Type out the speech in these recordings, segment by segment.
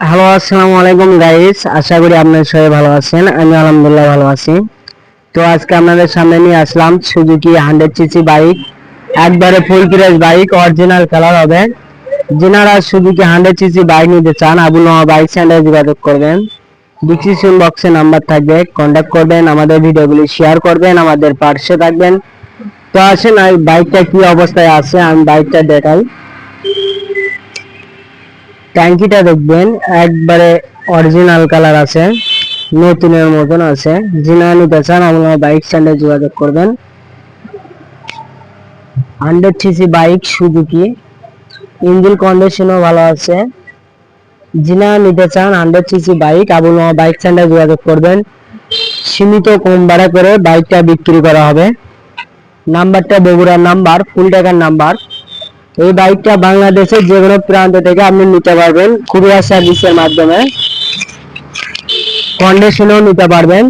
আসসালামু আলাইকুম গাইস আশা করি আপনারা সবাই ভালো আছেন। আমি আলহামদুলিল্লাহ ভালো আছি। তো আজকে আপনাদের সামনে নিয়ে আসলাম সুজুকি হান্ড্রেড সিসি বাইক একবারে full price bike original colour হবে। যিনারা সুজুকি হান্ড্রেড সিসি বাইক নিতে চান আবুল নোয়া বাইক সেন্টারে যোগাযোগ করবেন। ডিসক্রিপশন বক্সে নাম্বার থাকবে। কন্ট্যাক্ট করবেন, আমাদের ভিডিওগুলি শেয়ার করবেন, আমাদের পার্শ্বে থাকবেন। তো আসেন বাইকটা কি অবস্থায় আছে, আমি বাইকটা দেখাই। ট্যাঙ্কিটা দেখবেন, একবারে অরিজিনাল কালার আছে, নতুনের মতন আছে। যিনি নিতে চান আপনারা বাইক স্ট্যান্ডে যোগাযোগ করবেন। Hundred CC bike Suzuki. Engine কন্ডিশনও ভালো আছে। যিনি নিতে চান হান্ড্রেড সিসি বাইক আপনারা বাইক স্ট্যান্ডে যোগাযোগ করবেন। সীমিত কম ভাড়া করে বাইকটা বিক্রি করা হবে। নাম্বারটা বগুড়ার নাম্বার ফুল টাকার নাম্বার এই বাইকটা বাংলাদেশের যে কোনো প্রান্ত থেকে আপনি নিতে পারবেন কুরিয়ার সার্ভিসের মাধ্যমে। কন্ডিশনেও নিতে পারবেন।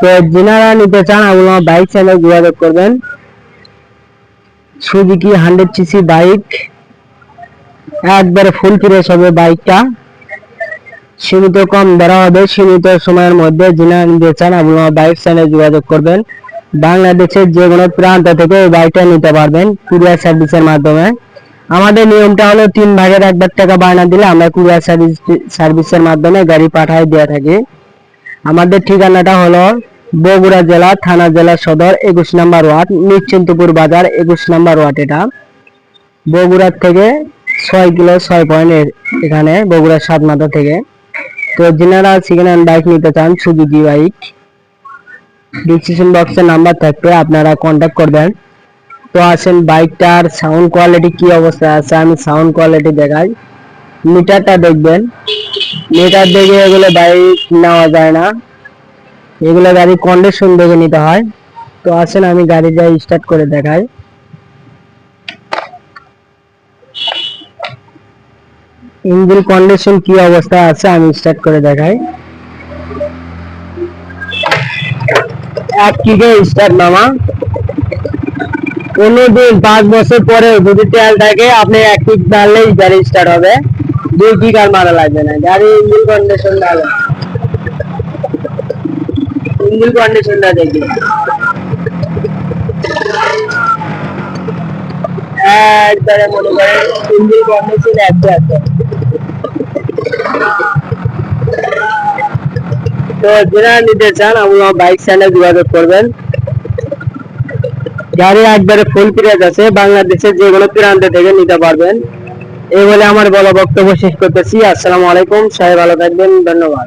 তো যিনারা নিতে চান আপনারা বাইক চ্যানেল যোগাযোগ করবেন। সুজুকি হান্ড্রেড সিসি বাইক একবারে ফুল ফ্রেশ হবে বাইকটা। সীমিত কম ধরা হবে, সীমিত সময়ের মধ্যে যিনারা নিতে চান আপনারা বাইক চ্যানেল যোগাযোগ করবেন। বাংলাদেশের যে কোনো প্রান্ত থেকে এই বাইকটা নিতে পারবেন কুরিয়ার সার্ভিসের মাধ্যমে। আমাদের নিয়মটা হলো তিন ভাগের এক ভাগ টাকা বায়না দিলে আমরা কুরিয়ার সার্ভিস, সার্ভিসের মাধ্যমে গাড়ি পাঠায় দিয়ে থাকি। আমাদের ঠিকানাটা হলো বগুড়া জেলা, থানা জেলা সদর, একুশ নাম্বার ওয়ার্ড, নিশ্চিন্তপুর বাজার, একুশ নাম্বার ওয়ার্ড এটা। বগুড়ার থেকে ছয় কিলো, ছয় পয়েন্ট এখানে বগুড়ার সাত মাথা থেকে। তো যিনারা সেকেন্ড হ্যান্ড বাইক নিতে চান সুজুকি বাইক ডিসক্রিপশন বক্সের নাম্বার থাকবে, আপনারা কন্ট্যাক্ট করবেন। তো আসেন বাইকটার সাউন্ড কোয়ালিটি কি অবস্থায় আছে, আমি সাউন্ড কোয়ালিটি দেখাই। মিটারটা দেখবেন। মিটার দেখে এগুলো বাইক নেওয়া যায় না। এগুলো গাড়ি কন্ডিশন দেখে নিতে হয়। তো আসেন, আমি গাড়ি যাই স্টার্ট করে দেখাই। ইঞ্জিন কন্ডিশন কি অবস্থায় আছে, আমি স্টার্ট করে দেখাই। এক কিকে স্টার্ট মামা কোনোদিন পাঁচ বছর পরে যদি তেল থাকে, আপনি এক কিক মারলেই গাড়ি স্টার্ট হবে। দুই আর মারা লাগবে না। গাড়ি ইঞ্জিন কন্ডিশন ইঞ্জিন দেখি। একবারে মনে ইঞ্জিন কন্ডিশন একটু আছে। তো যারা নিতে চান আপনারা বাইক স্ট্যান্ডে যোগাযোগ করবেন। গাড়ি একবারে ফুল ফিরেজ আছে বাংলাদেশের যে কোনো প্রান্ত থেকে নিতে পারবেন। এই বলে আমার বলা বক্তব্য শেষ করতেছি। আসসালামু আলাইকুম সাহেব ভালো থাকবেন, ধন্যবাদ।